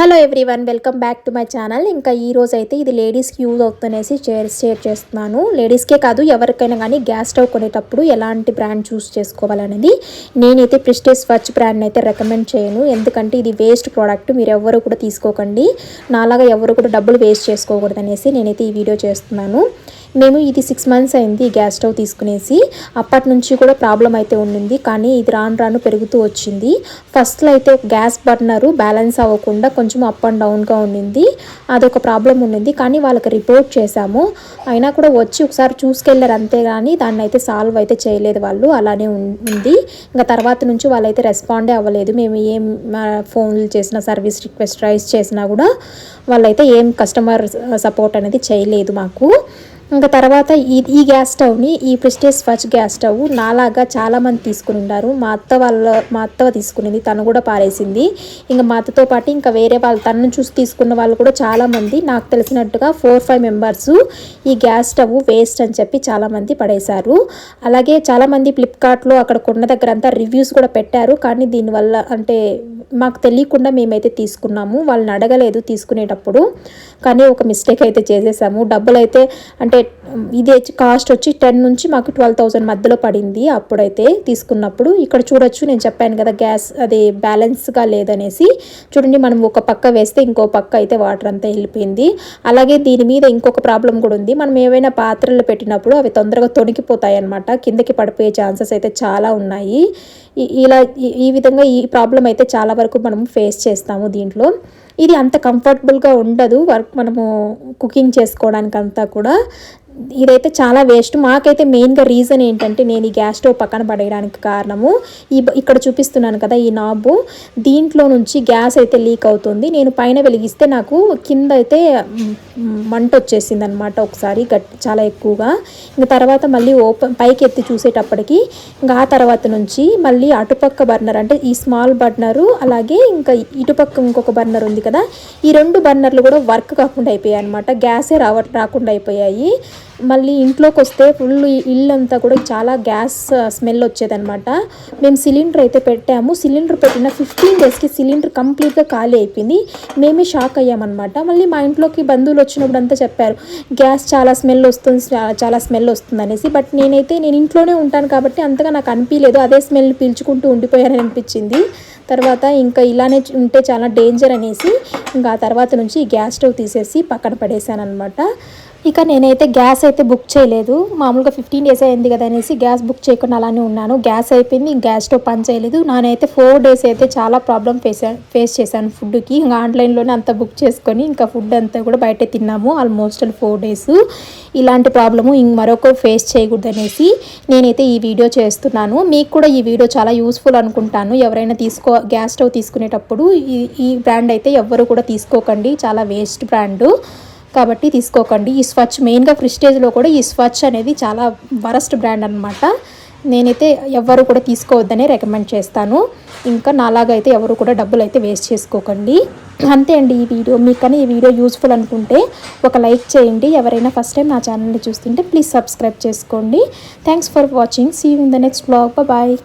Hello everyone welcome back to my channel. ఇంకా ఈ రోజు అయితే ఇది లేడీస్కి యూజ్ అవుతుందనేసి షేర్ షేర్ చేస్తున్నాను. లేడీస్కే కాదు ఎవరికైనా కానీ గ్యాస్ స్టవ్ కొనేటప్పుడు ఎలాంటి బ్రాండ్ చూస్ చేసుకోవాలనేది నేనైతే ప్రిస్టేజ్ స్వచ్ బ్రాండ్ అయితే రికమెండ్ చేయను. ఎందుకంటే ఇది వేస్ట్ ప్రోడక్ట్ మీరు ఎవరు కూడా తీసుకోకండి. నాలాగా ఎవరు కూడా డబ్బులు వేస్ట్ చేసుకోకూడదు అనేసి నేనైతే ఈ వీడియో చేస్తున్నాను. మేము ఇది సిక్స్ మంత్స్ అయింది గ్యాస్ స్టవ్ తీసుకునేసి. అప్పటి నుంచి కూడా ప్రాబ్లం అయితే ఉండింది. కానీ ఇది రాను రాను పెరుగుతూ వచ్చింది. ఫస్ట్లో అయితే గ్యాస్ బర్నరు బ్యాలెన్స్ అవ్వకుండా కొంచెం అప్ అండ్ డౌన్గా ఉండింది. అదొక ప్రాబ్లం ఉండింది. కానీ వాళ్ళకి రిపోర్ట్ చేశాము. అయినా కూడా వచ్చి ఒకసారి చూసుకెళ్ళారు అంతే కానీ దాన్ని అయితే సాల్వ్ అయితే చేయలేదు వాళ్ళు. అలానే ఉంది. ఇంకా తర్వాత నుంచి వాళ్ళైతే రెస్పాండే అవ్వలేదు. మేము ఏం ఫోన్లు చేసినా సర్వీస్ రిక్వెస్ట్ రైస్ చేసినా కూడా వాళ్ళైతే ఏం కస్టమర్ సపోర్ట్ అనేది చేయలేదు మాకు. ఇంకా తర్వాత ఈ ఈ గ్యాస్ స్టవ్ని ఈ ప్రిస్టేజ్ స్వచ్ గ్యాస్ స్టవ్ నాలాగా చాలామంది తీసుకుని ఉన్నారు మా అత్త వాళ్ళ మా అత్త తీసుకునేది తను కూడా పారేసింది. ఇంకా మా అత్తతో పాటు ఇంకా వేరే వాళ్ళు తనను చూసి తీసుకున్న వాళ్ళు కూడా చాలామంది. నాకు తెలిసినట్టుగా ఫోర్ ఫైవ్ మెంబర్స్ ఈ గ్యాస్ స్టవ్ వేస్ట్ అని చెప్పి చాలామంది పడేశారు. అలాగే చాలామంది ఫ్లిప్కార్ట్లో అక్కడ కొన్న దగ్గర అంతా రివ్యూస్ కూడా పెట్టారు. కానీ దీనివల్ల అంటే మాకు తెలియకుండా మేమైతే తీసుకున్నాము. వాళ్ళని అడగలేదు తీసుకునేటప్పుడు. కానీ ఒక మిస్టేక్ అయితే చేసేసాము. డబ్బులు అయితే అంటే সেট ఇది వచ్చి- కాస్ట్ వచ్చి టెన్ నుంచి మాకు ట్వెల్వ్ థౌసండ్ మధ్యలో పడింది అప్పుడైతే తీసుకున్నప్పుడు. ఇక్కడ చూడొచ్చు నేను చెప్పాను కదా గ్యాస్ అది బ్యాలెన్స్గా లేదనేసి. చూడండి మనం ఒక పక్క వేస్తే ఇంకో పక్క అయితే వాటర్ అంతా వెళ్ళిపోయింది. అలాగే దీని మీద ఇంకొక ప్రాబ్లం కూడా ఉంది. మనం ఏవైనా పాత్రలు పెట్టినప్పుడు అవి తొందరగా తొణికిపోతాయి అన్నమాట కిందకి పడిపోయే ఛాన్సెస్ అయితే చాలా ఉన్నాయి. ఇలా ఈ విధంగా ఈ ప్రాబ్లం అయితే చాలా వరకు మనం ఫేస్ చేస్తాము దీంట్లో. ఇది అంత కంఫర్టబుల్గా ఉండదు. వర్క్ మనము కుకింగ్ చేసుకోవడానికి అంతా కూడా. ఇదైతే చాలా వేస్ట్. మాకైతే మెయిన్గా రీజన్ ఏంటంటే నేను ఈ గ్యాస్ స్టవ్ పక్కన పడేయడానికి కారణము ఈ బ- ఇక్కడ చూపిస్తున్నాను కదా ఈ నాబు. దీంట్లో నుంచి గ్యాస్ అయితే లీక్ అవుతుంది. నేను పైన వెలిగిస్తే నాకు కింద అయితే మంట వచ్చేసింది అనమాట ఒకసారి గట్ చాలా ఎక్కువగా. ఇంకా తర్వాత మళ్ళీ ఓపెన్ పైకి ఎత్తి చూసేటప్పటికి ఇంకా ఆ తర్వాత నుంచి మళ్ళీ అటుపక్క బర్నర్ అంటే ఈ స్మాల్ బర్నరు అలాగే ఇంకా ఇటుపక్క ఇంకొక బర్నర్ ఉంది కదా. ఈ రెండు బర్నర్లు కూడా వర్క్ కాకుండా అయిపోయాయి అనమాట గ్యాసే రావ రాకుండా అయిపోయాయి. మళ్ళీ ఇంట్లోకి వస్తే ఫుల్ ఇల్లు అంతా కూడా చాలా గ్యాస్ స్మెల్ వచ్చేదనమాట మేము సిలిండర్ అయితే పెట్టాము. సిలిండర్ పెట్టిన ఫిఫ్టీన్ డేస్కి సిలిండర్ కంప్లీట్గా ఖాళీ అయిపోయింది. మేమే షాక్ అయ్యామన్నమాట. మళ్ళీ మా ఇంట్లోకి బంధువులు వచ్చినప్పుడు అంతా చెప్పారు గ్యాస్ చాలా స్మెల్ వస్తుంది చాలా స్మెల్ వస్తుంది అనేసి బట్ నేనైతే నేను ఇంట్లోనే ఉంటాను కాబట్టి అంతగా నాకు అనిపించలేదు అదే స్మెల్ పీల్చుకుంటూ ఉండిపోయానని అనిపించింది తర్వాత ఇంకా ఇలానే ఉంటే చాలా డేంజర్ అనేసి ఇంకా ఆ తర్వాత నుంచి గ్యాస్ స్టవ్ తీసేసి పక్కన పడేసాను అనమాట ఇక నేనైతే గ్యాస్ అయితే బుక్ చేయలేదు. మామూలుగా ఫిఫ్టీన్ డేస్ అయింది కదా అనేసి గ్యాస్ బుక్ చేయకుండా అలానే ఉన్నాను. గ్యాస్ అయిపోయింది గ్యాస్ స్టవ్ పని చేయలేదు. నానైతే ఫోర్ డేస్ అయితే చాలా ప్రాబ్లం ఫేస్ ఫేస్ చేశాను ఫుడ్కి. ఇంకా ఆన్లైన్లోనే అంతా బుక్ చేసుకొని ఇంకా ఫుడ్ అంతా కూడా బయటే తిన్నాము ఆల్మోస్ట్ ఫోర్ డేస్. ఇలాంటి ప్రాబ్లము ఇంక మరొక ఫేస్ చేయకూడదు అనేసి నేనైతే ఈ వీడియో చేస్తున్నాను. మీకు కూడా ఈ వీడియో చాలా యూస్ఫుల్ అనుకుంటాను. ఎవరైనా తీసుకో గ్యాస్ స్టవ్ తీసుకునేటప్పుడు ఈ ఈ బ్రాండ్ అయితే ఎవ్వరు కూడా తీసుకోకండి. చాలా వేస్ట్ బ్రాండు. కాబట్టి తీసుకోకండి. ఈ స్వచ్ మెయిన్గా ఫ్రిస్టేజ్లో కూడా ఈ స్వచ్ అనేది చాలా వరస్ట్ బ్రాండ్ అనమాట నేనైతే ఎవరు కూడా తీసుకోవద్దని రికమెండ్ చేస్తాను. ఇంకా నాలాగా అయితే ఎవరు కూడా డబ్బులు అయితే వేస్ట్ చేసుకోకండి. అంతే అండి ఈ వీడియో. మీకు కానీ ఈ వీడియో యూస్ఫుల్ అనుకుంటే ఒక లైక్ చేయండి. ఎవరైనా ఫస్ట్ టైం నా ఛానల్ని చూస్తుంటే ప్లీజ్ సబ్స్క్రైబ్ చేసుకోండి. Thanks for watching. See in the next blog. Bye.